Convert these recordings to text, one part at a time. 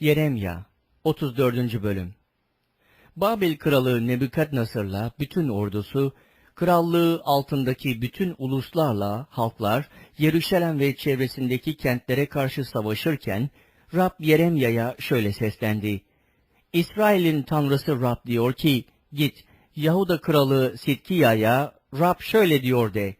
Yeremya 34. Bölüm Babil kralı Nebukadnesar'la bütün ordusu, krallığı altındaki bütün uluslarla halklar, Yeruşalem ve çevresindeki kentlere karşı savaşırken, Rab Yeremya'ya şöyle seslendi. İsrail'in tanrısı Rab diyor ki, git, Yahuda kralı Sitkiya'ya, Rab şöyle diyor de,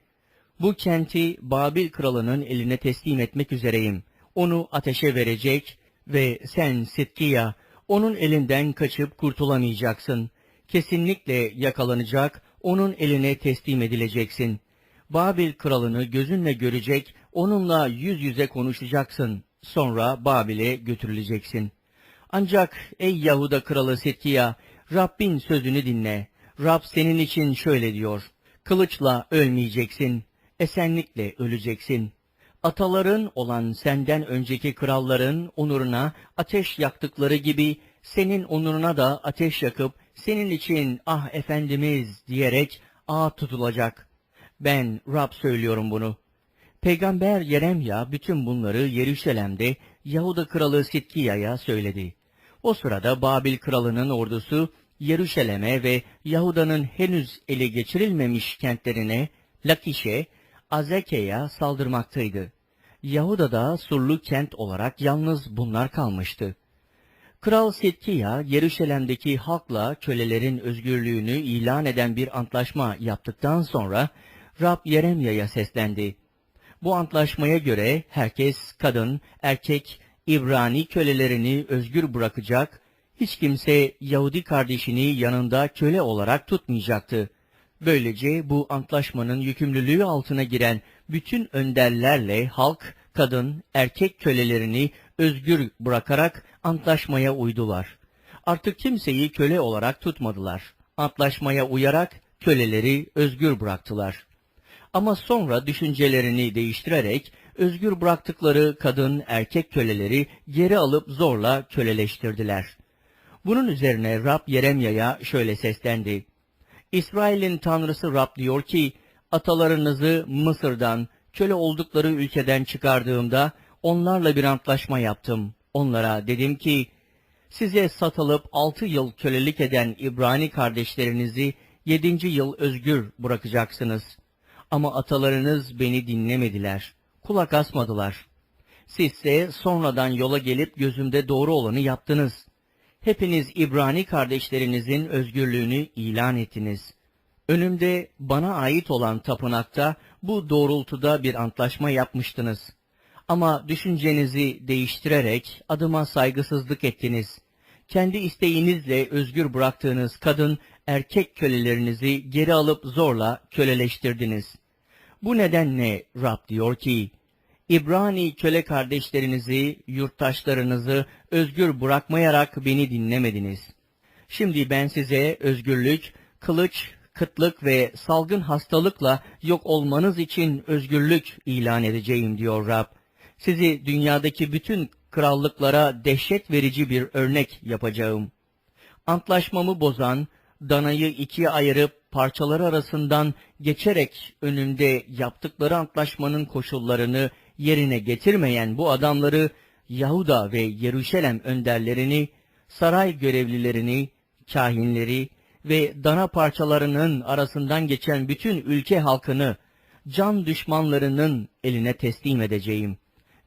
bu kenti Babil kralının eline teslim etmek üzereyim. Onu ateşe verecek ve sen Sitkiya, onun elinden kaçıp kurtulamayacaksın. Kesinlikle yakalanacak, onun eline teslim edileceksin. Babil kralını gözünle görecek, onunla yüz yüze konuşacaksın. Sonra Babil'e götürüleceksin. Ancak ey Yahuda kralı Sitkiya, Rabbin sözünü dinle. Rab senin için şöyle diyor. Kılıçla ölmeyeceksin, esenlikle öleceksin. Ataların olan senden önceki kralların onuruna ateş yaktıkları gibi senin onuruna da ateş yakıp senin için ah efendimiz diyerek ağ tutulacak. Ben Rab söylüyorum bunu. Peygamber Yeremya bütün bunları Yeruşalim'de Yahuda kralı Sitkiya'ya söyledi. O sırada Babil kralının ordusu Yeruşalim'e ve Yahuda'nın henüz ele geçirilmemiş kentlerine, Lakiş'e, Azeke'ye saldırmaktaydı. Yahuda'da surlu kent olarak yalnız bunlar kalmıştı. Kral Setkiya, Yeruşalim'deki halkla kölelerin özgürlüğünü ilan eden bir antlaşma yaptıktan sonra Rab Yeremya'ya seslendi. Bu antlaşmaya göre herkes kadın, erkek, İbrani kölelerini özgür bırakacak, hiç kimse Yahudi kardeşini yanında köle olarak tutmayacaktı. Böylece bu antlaşmanın yükümlülüğü altına giren bütün önderlerle halk, kadın, erkek kölelerini özgür bırakarak antlaşmaya uydular. Artık kimseyi köle olarak tutmadılar. Antlaşmaya uyarak köleleri özgür bıraktılar. Ama sonra düşüncelerini değiştirerek özgür bıraktıkları kadın, erkek köleleri geri alıp zorla köleleştirdiler. Bunun üzerine Rab Yeremya'ya şöyle seslendi. İsrail'in tanrısı Rab diyor ki, atalarınızı Mısır'dan, köle oldukları ülkeden çıkardığımda onlarla bir antlaşma yaptım. Onlara dedim ki, size satılıp altı yıl kölelik eden İbrani kardeşlerinizi yedinci yıl özgür bırakacaksınız. Ama atalarınız beni dinlemediler, kulak asmadılar. Sizse sonradan yola gelip gözümde doğru olanı yaptınız. Hepiniz İbrani kardeşlerinizin özgürlüğünü ilan ettiniz. Önümde bana ait olan tapınakta bu doğrultuda bir antlaşma yapmıştınız. Ama düşüncenizi değiştirerek adıma saygısızlık ettiniz. Kendi isteğinizle özgür bıraktığınız kadın, erkek kölelerinizi geri alıp zorla köleleştirdiniz. Bu nedenle Rab diyor ki, İbrani köle kardeşlerinizi, yurttaşlarınızı özgür bırakmayarak beni dinlemediniz. Şimdi ben size özgürlük, kılıç, kıtlık ve salgın hastalıkla yok olmanız için özgürlük ilan edeceğim diyor Rab. Sizi dünyadaki bütün krallıklara dehşet verici bir örnek yapacağım. Antlaşmamı bozan, danayı ikiye ayırıp parçaları arasından geçerek önümde yaptıkları antlaşmanın koşullarını yerine getirmeyen bu adamları Yahuda ve Yeruşalem önderlerini, saray görevlilerini, kahinleri ve dana parçalarının arasından geçen bütün ülke halkını can düşmanlarının eline teslim edeceğim.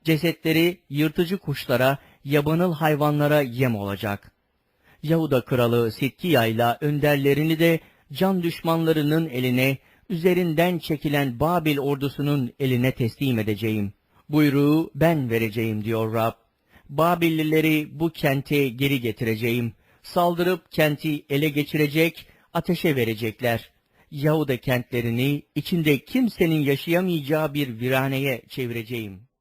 Cesetleri yırtıcı kuşlara, yabanıl hayvanlara yem olacak. Yahuda kralı Sitkiya ile önderlerini de can düşmanlarının eline, üzerinden çekilen Babil ordusunun eline teslim edeceğim. Buyruğu ben vereceğim diyor Rab. Babillileri bu kente geri getireceğim. Saldırıp kenti ele geçirecek, ateşe verecekler. Yahuda kentlerini içinde kimsenin yaşayamayacağı bir viraneye çevireceğim.''